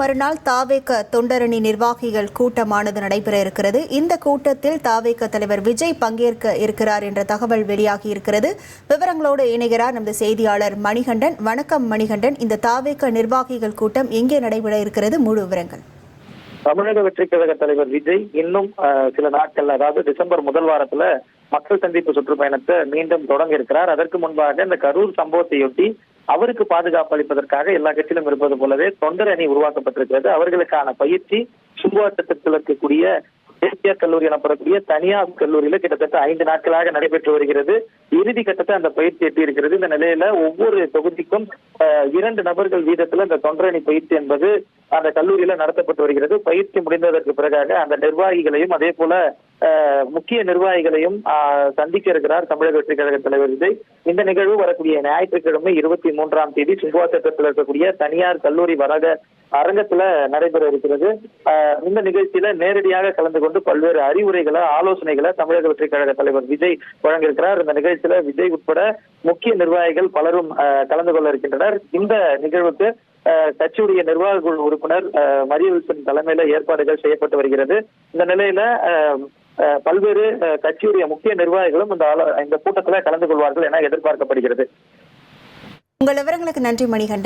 மறுநாள் தாவேக தொண்டரணி நிர்வாகிகள் கூட்டமானது நடைபெற இருக்கிறது. இந்த கூட்டத்தில் தாவேக தலைவர் விஜய் பங்கேற்க இருக்கிறார் என்ற தகவல் வெளியாகி இருக்கிறது. விவரங்களோடு இணைகிறார் நமது செய்தியாளர் மணிகண்டன். வணக்கம் மணிகண்டன். இந்த தாவேக நிர்வாகிகள் கூட்டம் எங்கே நடைபெற இருக்கிறது? முழு விவரங்கள். தமிழக வெற்றி கழக தலைவர் விஜய் இன்னும் சில நாட்கள் அதாவது டிசம்பர் முதல் வாரத்துல மக்கள் சந்திப்பு சுற்றுப்பயணத்தை மீண்டும் தொடங்க இருக்கிறார். அதற்கு முன்பாக இந்த கரூர் சம்பவத்தையொட்டி அவருக்கு பாதுகாப்பு அளிப்பதற்காக எல்லா கட்சியிலும் இருப்பது போலவே தொண்டர் அணி உருவாக்கப்பட்டிருக்கிறது. அவர்களுக்கான பயிற்சி சுங்குவாட்டத்தில் இருக்கக்கூடிய தேசிய கல்லூரி எனப்படக்கூடிய தனியார் கல்லூரியில கிட்டத்தட்ட ஐந்து நாட்களாக நடைபெற்று வருகிறது. இறுதி கட்டத்தை அந்த பயிற்சி எட்டி இருக்கிறது. இந்த நிலையில ஒவ்வொரு தொகுதிக்கும் அஹ், இரண்டு நபர்கள் வீதத்துல இந்த தொண்டரணி பயிற்சி என்பது அந்த கல்லூரியில நடத்தப்பட்டு வருகிறது. பயிற்சி முடிந்ததற்கு பிறகாக அந்த நிர்வாகிகளையும் அதே போல முக்கிய நிர்வாகிகளையும் சந்திக்க இருக்கிறார் தமிழக வெற்றி கழக தலைவர் விஜய். இந்த நிகழ்வு வரக்கூடிய ஞாயிற்றுக்கிழமை இருபத்தி மூன்றாம் தேதி சுங்குவாசத்தில் இருக்கக்கூடிய தனியார் கல்லூரி வரக அரங்கத்துல நடைபெற இருக்கிறது. இந்த நிகழ்ச்சியில நேரடியாக கலந்து கொண்டு பல்வேறு அறிவுரைகளை ஆலோசனைகளை தமிழக வெற்றி கழக தலைவர் விஜய் வழங்கியிருக்கிறார். இந்த நிகழ்ச்சியில விஜய் உட்பட முக்கிய நிர்வாகிகள் பலரும் கலந்து கொள்ள இருக்கின்றனர். இந்த நிகழ்வுக்கு கட்சியுடைய நிர்வாக குழு உறுப்பினர் மரிய வில்சன் தலைமையில ஏற்பாடுகள் செய்யப்பட்டு வருகிறது. இந்த நிலையில பல்வேறு கட்சியுடைய முக்கிய நிர்வாகிகளும் இந்த இந்த கூட்டத்துல கலந்து கொள்வார்கள் என எதிர்பார்க்கப்படுகிறது. உங்கள் விவரங்களுக்கு நன்றி மணிகண்டன்.